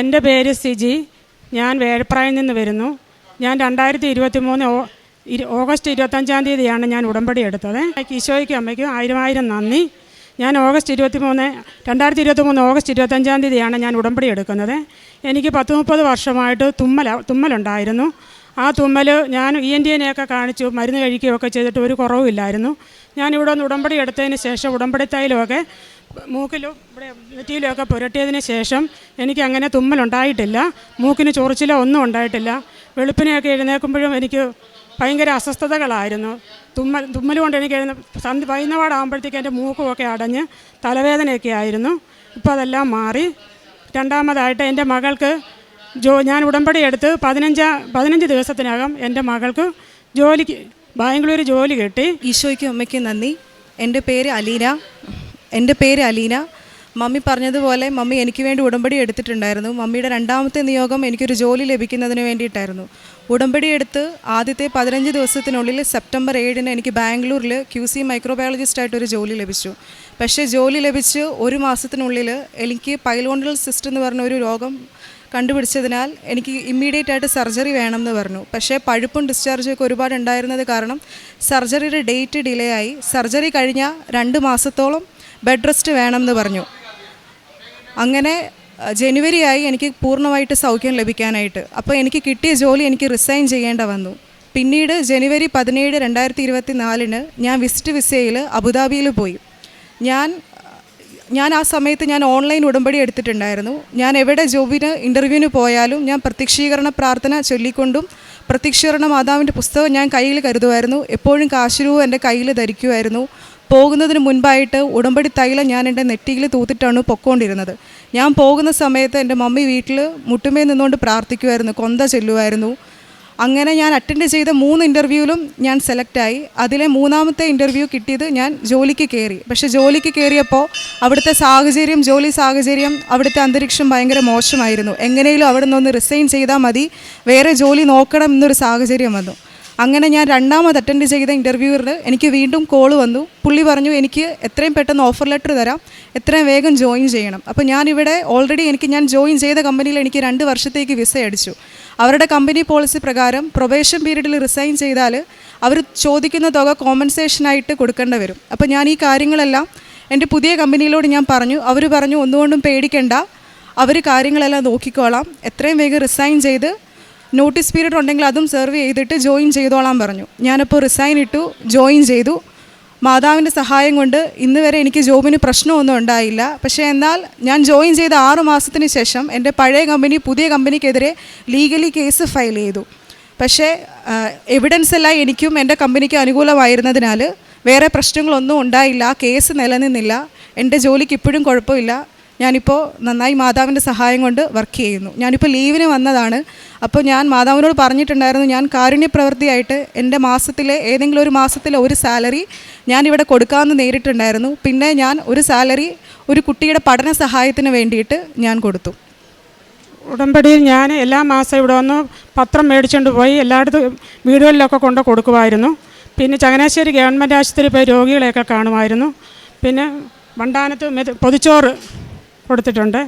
എന്റെ പേര് സിജി. ഞാൻ വേഴപ്രായിൽ നിന്ന് വരുന്നു. ഞാൻ രണ്ടായിരത്തി ഇരുപത്തി മൂന്ന് ഓഗസ്റ്റ് ഇരുപത്തഞ്ചാം തീയതിയാണ് ഞാൻ ഉടമ്പടി എടുത്തത്. ഈശോയ്ക്കും അമ്മയ്ക്കും ആയിരം ആയിരം നന്ദി. ഞാൻ ഓഗസ്റ്റ് ഇരുപത്തി മൂന്ന് രണ്ടായിരത്തി ഇരുപത്തി മൂന്ന് ഓഗസ്റ്റ് ഇരുപത്തഞ്ചാം തീയതിയാണ് ഞാൻ ഉടമ്പടി എടുക്കുന്നത്. എനിക്ക് പത്ത് മുപ്പത് വർഷമായിട്ട് തുമ്മല തുമ്മലുണ്ടായിരുന്നു. ആ തുമ്മൽ ഞാൻ ഇ എൻ ഡി എനെയൊക്കെ കാണിച്ചു മരുന്ന് കഴിക്കുകയൊക്കെ ചെയ്തിട്ട് ഒരു കുറവുമില്ലായിരുന്നു ഞാൻ ഇവിടെ ഒന്ന് ഉടമ്പടി എടുത്തതിന് ശേഷം ഉടമ്പടി തൈലമൊക്കെ മൂക്കിലും ഇവിടെ നെറ്റിയിലുമൊക്കെ പുരട്ടിയതിന് ശേഷം എനിക്ക് അങ്ങനെ തുമ്മലുണ്ടായിട്ടില്ല മൂക്കിന് ചൊറിച്ചിലോ ഒന്നും ഉണ്ടായിട്ടില്ല. വെളുപ്പിനെയൊക്കെ എഴുന്നേൽക്കുമ്പോഴും എനിക്ക് ഭയങ്കര അസ്വസ്ഥതകളായിരുന്നു. തുമ്മൽ തുമ്മൽ കൊണ്ട് എനിക്ക് എഴുന്ന സന്ധ്യ വൈകുന്നപാടാകുമ്പോഴത്തേക്ക് എന്റെ മൂക്കുമൊക്കെ അടഞ്ഞ് തലവേദനയൊക്കെ ആയിരുന്നു ഇപ്പോൾ അതെല്ലാം മാറി. രണ്ടാമതായിട്ട് എന്റെ മകൾക്ക് ജോ ഞാൻ ഉടമ്പടി എടുത്ത് പതിനഞ്ചാം പതിനഞ്ച് ദിവസത്തിനകം എന്റെ മകൾക്ക് ജോലിക്ക് ബാംഗ്ലൂർ ജോലി കിട്ടി. ഈശോയ്ക്കും അമ്മയ്ക്കും നന്ദി. എന്റെ പേര് അലീന. എന്റെ പേര് അലീന. മമ്മി പറഞ്ഞതുപോലെ മമ്മി എനിക്ക് വേണ്ടി ഉടമ്പടി എടുത്തിട്ടുണ്ടായിരുന്നു. മമ്മിയുടെ രണ്ടാമത്തെ നിയോഗം എനിക്കൊരു ജോലി ലഭിക്കുന്നതിന് വേണ്ടിയിട്ടായിരുന്നു. ഉടമ്പടി എടുത്ത് ആദ്യത്തെ പതിനഞ്ച് ദിവസത്തിനുള്ളിൽ സെപ്റ്റംബർ ഏഴിന് എനിക്ക് ബാംഗ്ലൂരിൽ ക്യു സി മൈക്രോബയോളജിസ്റ്റായിട്ടൊരു ജോലി ലഭിച്ചു. പക്ഷേ ജോലി ലഭിച്ച് ഒരു മാസത്തിനുള്ളിൽ എനിക്ക് പൈലോണ്ടൽ സിസ്റ്റ് എന്ന് പറഞ്ഞ ഒരു രോഗം കണ്ടുപിടിച്ചതിനാൽ എനിക്ക് ഇമ്മീഡിയറ്റ് ആയിട്ട് സർജറി വേണമെന്ന് പറഞ്ഞു. പക്ഷേ പഴുപ്പും ഡിസ്ചാർജും ഒക്കെ ഒരുപാട് ഉണ്ടായിരുന്നത് കാരണം സർജറിയുടെ ഡേറ്റ് ഡിലേ ആയി. സർജറി കഴിഞ്ഞ രണ്ട് മാസത്തോളം ബെഡ് റെസ്റ്റ് വേണമെന്ന് പറഞ്ഞു. അങ്ങനെ ജനുവരി ആയി എനിക്ക് പൂർണമായിട്ട് സൗഖ്യം ലഭിക്കാനായിട്ട്. അപ്പോൾ എനിക്ക് കിട്ടിയ ജോലി എനിക്ക് റിസൈൻ ചെയ്യേണ്ട വന്നു. പിന്നീട് ജനുവരി പതിനേഴ് രണ്ടായിരത്തി ഇരുപത്തി നാലിന് ഞാൻ വിസിറ്റ് വിസയിൽ അബുദാബിയിൽ പോയി. ഞാൻ ഞാൻ ആ സമയത്ത് ഞാൻ ഓൺലൈൻ ഉടമ്പടി എടുത്തിട്ടുണ്ടായിരുന്നു. ഞാൻ എവിടെ ജോബിന് ഇന്റർവ്യൂവിന് പോയാലും ഞാൻ പ്രത്യക്ഷീകരണ പ്രാർത്ഥന ചൊല്ലിക്കൊണ്ടും പ്രത്യക്ഷീകരണ മാതാവിന്റെ പുസ്തകം ഞാൻ കയ്യിൽ കരുതുമായിരുന്നു. എപ്പോഴും കാശുരൂ എന്റെ കയ്യിൽ ധരിക്കുമായിരുന്നു. പോകുന്നതിന് മുൻപായിട്ട് ഉടമ്പടി തൈലം ഞാൻ എന്റെ നെറ്റിയിൽ തൂത്തിട്ടാണ് പൊക്കോണ്ടിരുന്നത്. ഞാൻ പോകുന്ന സമയത്ത് എന്റെ മമ്മി വീട്ടിൽ മുട്ടുമേ നിന്നുകൊണ്ട് പ്രാർത്ഥിക്കുമായിരുന്നു കൊന്ത ചെല്ലുമായിരുന്നു. അങ്ങനെ ഞാൻ അറ്റൻഡ് ചെയ്ത മൂന്ന് ഇന്റർവ്യൂവിലും ഞാൻ സെലക്റ്റായി അതിലെ മൂന്നാമത്തെ ഇന്റർവ്യൂ കിട്ടിയത് ഞാൻ ജോലിക്ക് കയറി പക്ഷേ ജോലിക്ക് കയറിയപ്പോൾ അവിടുത്തെ സാഹചര്യം ജോലി സാഹചര്യം അവിടുത്തെ അന്തരീക്ഷം ഭയങ്കര മോശമായിരുന്നു. എങ്ങനെയും അവിടെ നിന്ന് റിസൈൻ ചെയ്താൽ മതി. വേറെ ജോലി നോക്കണം എന്നൊരു സാഹചര്യം വന്നു. അങ്ങനെ ഞാൻ രണ്ടാമത് അറ്റൻഡ് ചെയ്ത ഇന്റർവ്യൂവിൽ എനിക്ക് വീണ്ടും കോൾ വന്നു. പുള്ളി പറഞ്ഞു എനിക്ക് എത്രയും പെട്ടെന്ന് ഓഫർ ലെറ്റർ തരാം. എത്രയും വേഗം ജോയിൻ ചെയ്യണം. അപ്പോൾ ഞാനിവിടെ ഓൾറെഡി എനിക്ക് ഞാൻ ജോയിൻ ചെയ്ത കമ്പനിയിൽ എനിക്ക് രണ്ട് വർഷത്തേക്ക് വിസ അടിച്ചു. അവരുടെ കമ്പനി പോളിസി പ്രകാരം പ്രൊബേഷൻ പീരീഡിൽ റിസൈൻ ചെയ്താൽ അവർ ചോദിക്കുന്ന തുക കോമ്പൻസേഷനായിട്ട് കൊടുക്കേണ്ടി വരും. അപ്പോൾ ഞാൻ ഈ കാര്യങ്ങളെല്ലാം എന്റെ പുതിയ കമ്പനിയിലോട് ഞാൻ പറഞ്ഞു. അവർ പറഞ്ഞു ഒന്നുകൊണ്ടും പേടിക്കേണ്ട. അവർ കാര്യങ്ങളെല്ലാം നോക്കിക്കോളാം. എത്രയും വേഗം റിസൈൻ ചെയ്ത് നോട്ടീസ് പീരീഡ് ഉണ്ടെങ്കിൽ അതും സെർവ് ചെയ്തിട്ട് ജോയിൻ ചെയ്തോളാം പറഞ്ഞു. ഞാനപ്പോൾ റിസൈൻ ഇട്ടു ജോയിൻ ചെയ്തു. മാതാവിന്റെ സഹായം കൊണ്ട് ഇന്ന് വരെ എനിക്ക് ജോബിന് പ്രശ്നമൊന്നും ഉണ്ടായില്ല. പക്ഷേ എന്നാൽ ഞാൻ ജോയിൻ ചെയ്ത ആറു മാസത്തിന് ശേഷം എന്റെ പഴയ കമ്പനി പുതിയ കമ്പനിക്കെതിരെ ലീഗലി കേസ് ഫയൽ ചെയ്തു. പക്ഷേ എവിഡൻസ് എല്ലാം എനിക്കും എന്റെ കമ്പനിക്കും അനുകൂലമായിരുന്നതിനാൽ വേറെ പ്രശ്നങ്ങളൊന്നും ഉണ്ടായില്ല കേസ് നിലനിന്നില്ല. എന്റെ ജോലിക്ക് ഇപ്പോഴും കുഴപ്പമില്ല. ഞാനിപ്പോൾ നന്നായി മാതാവിന്റെ സഹായം കൊണ്ട് വർക്ക് ചെയ്യുന്നു. ഞാനിപ്പോൾ ലീവിന് വന്നതാണ്. അപ്പോൾ ഞാൻ മാതാവിനോട് പറഞ്ഞിട്ടുണ്ടായിരുന്നു ഞാൻ കാരുണ്യ പ്രവൃത്തിയായിട്ട് എന്റെ മാസത്തിലെ ഏതെങ്കിലും ഒരു മാസത്തിലെ ഒരു സാലറി ഞാനിവിടെ കൊടുക്കാമെന്ന് നേരിട്ടുണ്ടായിരുന്നു. പിന്നെ ഞാൻ ഒരു സാലറി ഒരു കുട്ടിയുടെ പഠന സഹായത്തിന് വേണ്ടിയിട്ട് ഞാൻ കൊടുത്തു. ഉടമ്പടിയിൽ ഞാൻ എല്ലാ മാസം ഇവിടെ വന്ന് പത്രം മേടിച്ചുകൊണ്ട് പോയി എല്ലായിടത്തും വീടുകളിലൊക്കെ കൊണ്ട് കൊടുക്കുമായിരുന്നു. പിന്നെ ചങ്ങനാശ്ശേരി ഗവൺമെന്റ് ആശുപത്രി പോയി രോഗികളെയൊക്കെ കാണുമായിരുന്നു. പിന്നെ വണ്ടാനത്ത് പൊതിച്ചോറ് കൊടുത്തിട്ടുണ്ട്.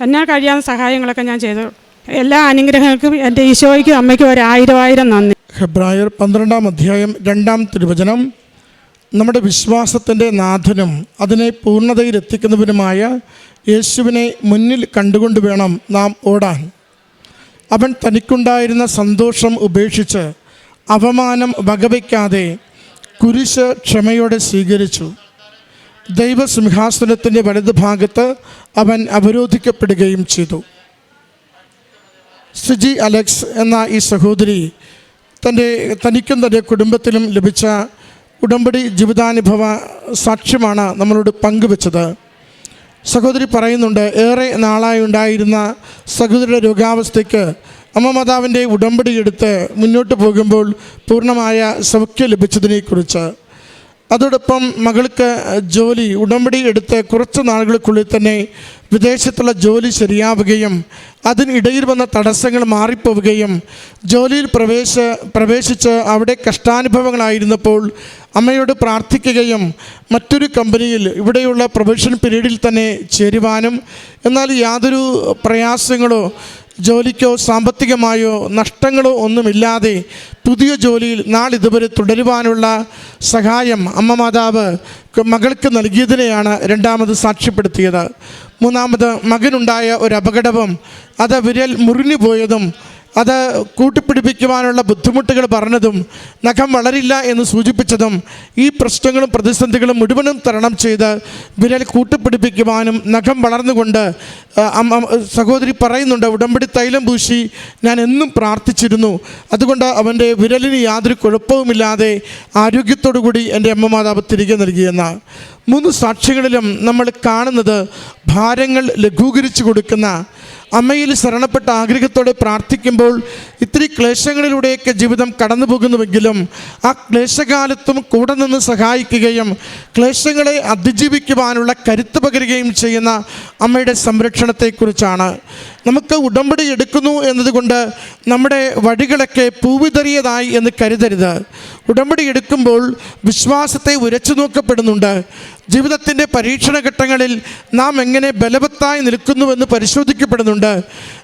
എന്നാൽ കഴിയാവുന്ന സഹായങ്ങളൊക്കെ ഞാൻ ചെയ്തു. എല്ലാ അനുഗ്രഹങ്ങൾക്കും എന്റെ ഈശോയ്ക്കും അമ്മയ്ക്കും ഒരു ആയിരം ആയിരം നന്ദി. ഹെബ്രായർ പന്ത്രണ്ടാം അധ്യായം രണ്ടാം തിരുവചനം. നമ്മുടെ വിശ്വാസത്തിന്റെ നാഥനും അതിനെ പൂർണതയിലെത്തിക്കുന്നവരുമായ യേശുവിനെ മുന്നിൽ കണ്ടുകൊണ്ട് വേണം നാം ഓടാൻ. അവൻ തനിക്കുണ്ടായിരുന്ന സന്തോഷം ഉപേക്ഷിച്ച് അപമാനം വകവയ്ക്കാതെ കുരിശ് ക്ഷമയോടെ സ്വീകരിച്ചു. ദൈവസിംഹാസനത്തിന്റെ വലതുഭാഗത്ത് അവൻ അവരോധിക്കപ്പെടുകയും ചെയ്തു. സിജി അലക്സ് എന്ന ഈ സഹോദരി തന്റെ തനിക്കും തന്റെ കുടുംബത്തിലും ലഭിച്ച ഉടമ്പടി ജീവിതാനുഭവ സാക്ഷ്യമാണ് നമ്മളോട് പങ്കുവച്ചത്. സഹോദരി പറയുന്നുണ്ട് ഏറെ നാളായി ഉണ്ടായിരുന്ന സഹോദരിയുടെ രോഗാവസ്ഥയ്ക്ക് അമ്മ മാതാവിന്റെ ഉടമ്പടി എടുത്ത് മുന്നോട്ട് പോകുമ്പോൾ പൂർണമായ സൗഖ്യം ലഭിച്ചതിനെക്കുറിച്ച്. അതോടൊപ്പം മകൾക്ക് ജോലി ഉടമ്പടി എടുത്ത് കുറച്ച് നാളുകൾക്കുള്ളിൽ തന്നെ വിദേശത്തുള്ള ജോലി ശരിയാവുകയും അതിനിടയിൽ വന്ന തടസ്സങ്ങൾ മാറിപ്പോവുകയും ജോലിയിൽ പ്രവേശ പ്രവേശിച്ച് അവിടെ കഷ്ടാനുഭവങ്ങളായിരുന്നപ്പോൾ അമ്മയോട് പ്രാർത്ഥിക്കുകയും മറ്റൊരു കമ്പനിയിൽ ഇവിടെയുള്ള പ്രൊഫഷൻ പീരീഡിൽ തന്നെ ചേരുവാനും എന്നാൽ യാതൊരു പ്രയാസങ്ങളോ ജോലിക്കോ സാമ്പത്തികമായോ നഷ്ടങ്ങളോ ഒന്നുമില്ലാതെ പുതിയ ജോലിയിൽ നാളിതുവരെ തുടരുവാനുള്ള സഹായം അമ്മ മാതാവ് മകൾക്ക് നൽകിയതിനെയാണ് രണ്ടാമത് സാക്ഷ്യപ്പെടുത്തിയത്. മൂന്നാമത് മകനുണ്ടായ ഒരു അപകടവും അത് വിരൽ മുറിഞ്ഞു പോയതും അത് കൂട്ടിപ്പിടിപ്പിക്കുവാനുള്ള ബുദ്ധിമുട്ടുകൾ പറഞ്ഞതും നഖം വളരില്ല എന്ന് സൂചിപ്പിച്ചതും ഈ പ്രശ്നങ്ങളും പ്രതിസന്ധികളും മുഴുവനും തരണം ചെയ്ത് വിരൽ കൂട്ടിപ്പിടിപ്പിക്കുവാനും നഖം വളർന്നുകൊണ്ട് സഹോദരി പറയുന്നുണ്ട് ഉടമ്പടി തൈലം പൂശി ഞാൻ എന്നും പ്രാർത്ഥിച്ചിരുന്നു. അതുകൊണ്ട് അവന്റെ വിരലിന് യാതൊരു കുഴപ്പവുമില്ലാതെ ആരോഗ്യത്തോടു കൂടി എന്റെ അമ്മ മാതാവ് തിരികെ നൽകിയെന്ന മൂന്ന് സാക്ഷികളിലും നമ്മൾ കാണുന്നത് ഭാരങ്ങൾ ലഘൂകരിച്ചു കൊടുക്കുന്ന അമ്മയിൽ ശരണപ്പെട്ട ആഗ്രഹത്തോടെ പ്രാർത്ഥിക്കുമ്പോൾ ഇത്തിരി ക്ലേശങ്ങളിലൂടെയൊക്കെ ജീവിതം കടന്നു പോകുന്നുവെങ്കിലും ആ ക്ലേശകാലത്തും കൂടെ നിന്ന് സഹായിക്കുകയും ക്ലേശങ്ങളെ അതിജീവിക്കുവാനുള്ള കരുത്ത് പകരുകയും ചെയ്യുന്ന അമ്മയുടെ സംരക്ഷണത്തെക്കുറിച്ചാണ്. നമുക്ക് ഉടമ്പടി എടുക്കുന്നു എന്നതുകൊണ്ട് നമ്മുടെ വഴികളൊക്കെ പൂവിതറിയതായി എന്ന് കരുതരുത്. ഉടമ്പടി എടുക്കുമ്പോൾ വിശ്വാസത്തെ ഉരച്ചു നോക്കപ്പെടുന്നുണ്ട്. ജീവിതത്തിന്റെ പരീക്ഷണ ഘട്ടങ്ങളിൽ നാം എങ്ങനെ ബലവത്തായി നിൽക്കുന്നുവെന്ന് പരിശോധിക്കപ്പെടുന്നുണ്ട്.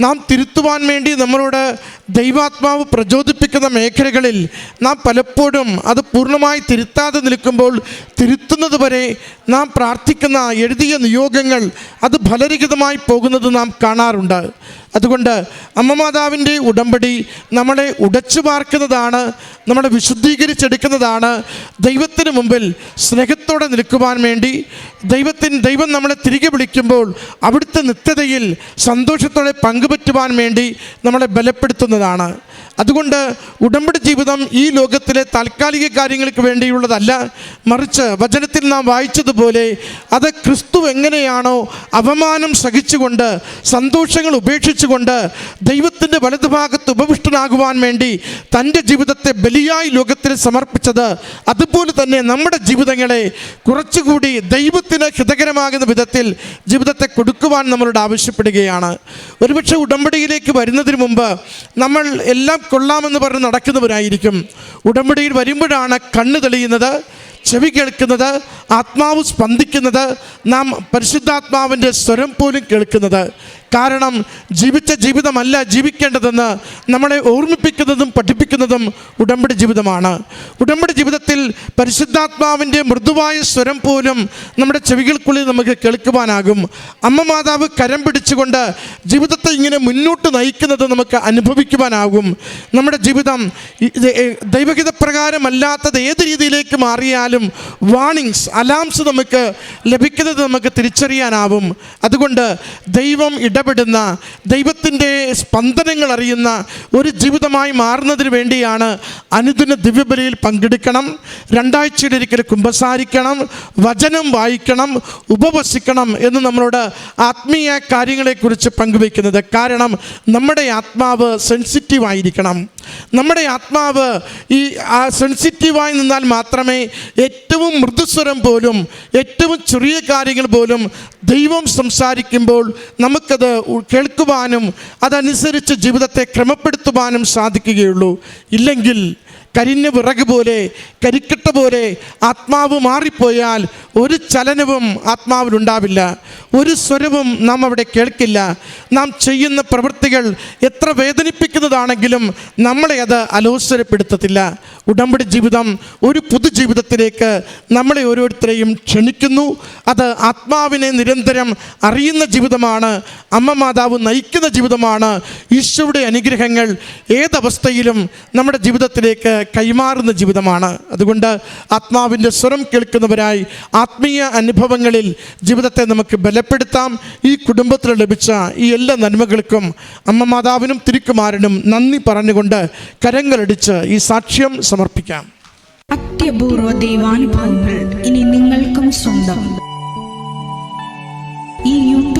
നാം തിരുത്തുവാൻ വേണ്ടി നമ്മളോട് ദൈവാത്മാവ് പ്രചോദിപ്പിക്കുന്ന മേഖലകളിൽ നാം പലപ്പോഴും അത് പൂർണമായി തിരുത്താതെ നിൽക്കുമ്പോൾ തിരുത്തുന്നത് വരെ നാം പ്രാർത്ഥിക്കുന്ന എഴുതിയ നിയോഗങ്ങൾ അത് ഫലരഹിതമായി പോകുന്നത് നാം കാണാറുണ്ട്. അതുകൊണ്ട് അമ്മ മാതാവിന്റെ ഉടമ്പടി നമ്മളെ ഉടച്ചു പാർക്കുന്നതാണ് നമ്മളെ വിശുദ്ധീകരിച്ചെടുക്കുന്നതാണ്. ദൈവത്തിന് മുമ്പിൽ സ്നേഹത്തോടെ നിൽക്കുവാൻ വേണ്ടി ദൈവത്തിന് ദൈവം നമ്മളെ തിരികെ വിളിക്കുമ്പോൾ അവിടുത്തെ നിത്യതയിൽ സന്തോഷത്തോടെ പങ്കുപറ്റുവാൻ വേണ്ടി നമ്മളെ ബലപ്പെടുത്തുന്നതാണ്. അതുകൊണ്ട് ഉടമ്പടി ജീവിതം ഈ ലോകത്തിലെ താൽക്കാലിക കാര്യങ്ങൾക്ക് വേണ്ടിയുള്ളതല്ല. മറിച്ച് വചനത്തിൽ നാം വായിച്ചതുപോലെ അത് ക്രിസ്തു എങ്ങനെയാണോ അപമാനം സഹിച്ചുകൊണ്ട് സന്തോഷങ്ങൾ ഉപേക്ഷിച്ചുകൊണ്ട് ദൈവത്തിന്റെ വലതുഭാഗത്ത് ഉപവിഷ്ടനാകുവാൻ വേണ്ടി തന്റെ ജീവിതത്തെ ബലിയായി ലോകത്തിൽ സമർപ്പിച്ചത് അതുപോലെ തന്നെ നമ്മുടെ ജീവിതങ്ങളെ കുറച്ചുകൂടി ദൈവത്തിന് ഹിതകരമാകുന്ന വിധത്തിൽ ജീവിതത്തെ കൊടുക്കുവാൻ നമ്മളോട് ആവശ്യപ്പെടുകയാണ്. ഒരുപക്ഷെ ഉടമ്പടിയിലേക്ക് വരുന്നതിന് മുമ്പ് നമ്മൾ എല്ലാം കൊള്ളാമെന്ന് പറഞ്ഞ് നടക്കുന്നവരായിരിക്കും. ഉടമ്പടിയിൽ വരുമ്പോഴാണ് കണ്ണ് തെളിയുന്നത് ചെവി കേൾക്കുന്നത് ആത്മാവ് സ്പന്ദിക്കുന്നത് നാം പരിശുദ്ധാത്മാവിന്റെ സ്വരം പോലും കേൾക്കുന്നത്. കാരണം ജീവിച്ച ജീവിതമല്ല ജീവിക്കേണ്ടതെന്ന് നമ്മളെ ഓർമ്മിപ്പിക്കുന്നതും പഠിപ്പിക്കുന്നതും ഉടമ്പടി ജീവിതമാണ്. ഉടമ്പടി ജീവിതത്തിൽ പരിശുദ്ധാത്മാവിന്റെ മൃദുവായ സ്വരം പോലും നമ്മുടെ ചെവികൾക്കുള്ളിൽ നമുക്ക് കേൾക്കുവാനാകും. അമ്മ മാതാവ് കരം പിടിച്ചുകൊണ്ട് ജീവിതത്തെ ഇങ്ങനെ മുന്നോട്ട് നയിക്കുന്നത് നമുക്ക് അനുഭവിക്കുവാനാകും. നമ്മുടെ ജീവിതം ദൈവഹിത പ്രകാരമല്ലാത്തത് ദൈവഹിതപ്രകാരമല്ലാത്തത് ഏത് രീതിയിലേക്ക് മാറിയാലും വാണിങ്സ് അലാംസ് നമുക്ക് ലഭിക്കുന്നത് നമുക്ക് തിരിച്ചറിയാനാവും. അതുകൊണ്ട് ദൈവം ഇടപെടുന്ന ദൈവത്തിന്റെ സ്പന്ദനങ്ങൾ അറിയുന്ന ഒരു ജീവിതമായി മാറുന്നതിന് വേണ്ടിയാണ് അനുദിന ദിവ്യബലിയിൽ പങ്കെടുക്കണം രണ്ടാഴ്ചയുടെ ഒരിക്കൽ കുമ്പസാരിക്കണം വചനം വായിക്കണം ഉപവസിക്കണം എന്ന് നമ്മളോട് ആത്മീയ കാര്യങ്ങളെക്കുറിച്ച് പങ്കുവയ്ക്കുന്നത്. കാരണം നമ്മുടെ ആത്മാവ് സെൻസിറ്റീവ് ആയിരിക്കണം. നമ്മുടെ ആത്മാവ് ഈ സെൻസിറ്റീവായി നിന്നാൽ മാത്രമേ ഏറ്റവും മൃദുസ്വരം പോലും ഏറ്റവും ചെറിയ കാര്യങ്ങൾ പോലും ദൈവം സംസാരിക്കുമ്പോൾ നമുക്കത് കേൾക്കുവാനും അതനുസരിച്ച് ജീവിതത്തെ ക്രമപ്പെടുത്തുവാനും സാധിക്കുകയുള്ളൂ. ഇല്ലെങ്കിൽ കരിഞ്ഞ വിറക് പോലെ കരിക്കട്ട പോലെ ആത്മാവ് മാറിപ്പോയാൽ ഒരു ചലനവും ആത്മാവിലുണ്ടാവില്ല ഒരു സ്വരവും നാം അവിടെ കേൾക്കില്ല. നാം ചെയ്യുന്ന പ്രവൃത്തികൾ എത്ര വേദനിപ്പിക്കുന്നതാണെങ്കിലും നമ്മളെ അത് അലോസരപ്പെടുത്തത്തില്ല. ഉടമ്പടി ജീവിതം ഒരു പുതുജീവിതത്തിലേക്ക് നമ്മളെ ഓരോരുത്തരെയും ക്ഷണിക്കുന്നു. അത് ആത്മാവിനെ നിരന്തരം അറിയുന്ന ജീവിതമാണ് അമ്മ മാതാവ് നയിക്കുന്ന ജീവിതമാണ്. ഈശോയുടെ അനുഗ്രഹങ്ങൾ ഏതവസ്ഥയിലും നമ്മുടെ ജീവിതത്തിലേക്ക് കൈമാറുന്ന ജീവിതമാണ്. അതുകൊണ്ട് ആത്മാവിന്റെ സ്വരം കേൾക്കുന്നവരായി ആത്മീയ അനുഭവങ്ങളിൽ ജീവിതത്തെ നമുക്ക് ബലപ്പെടുത്താം. ഈ കുടുംബത്തിൽ ലഭിച്ച ഈ എല്ലാ നന്മകൾക്കും അമ്മ മാതാവിനും തിരുക്കുമാരനും നന്ദി പറഞ്ഞുകൊണ്ട് കരങ്ങളടിച്ച് ഈ സാക്ഷ്യം സമർപ്പിക്കാം. അത്യപൂർവ ദൈവാനുഭവങ്ങൾ ഇനി നിങ്ങൾക്കും സ്വന്തം. ഈ യൂട്യൂബ്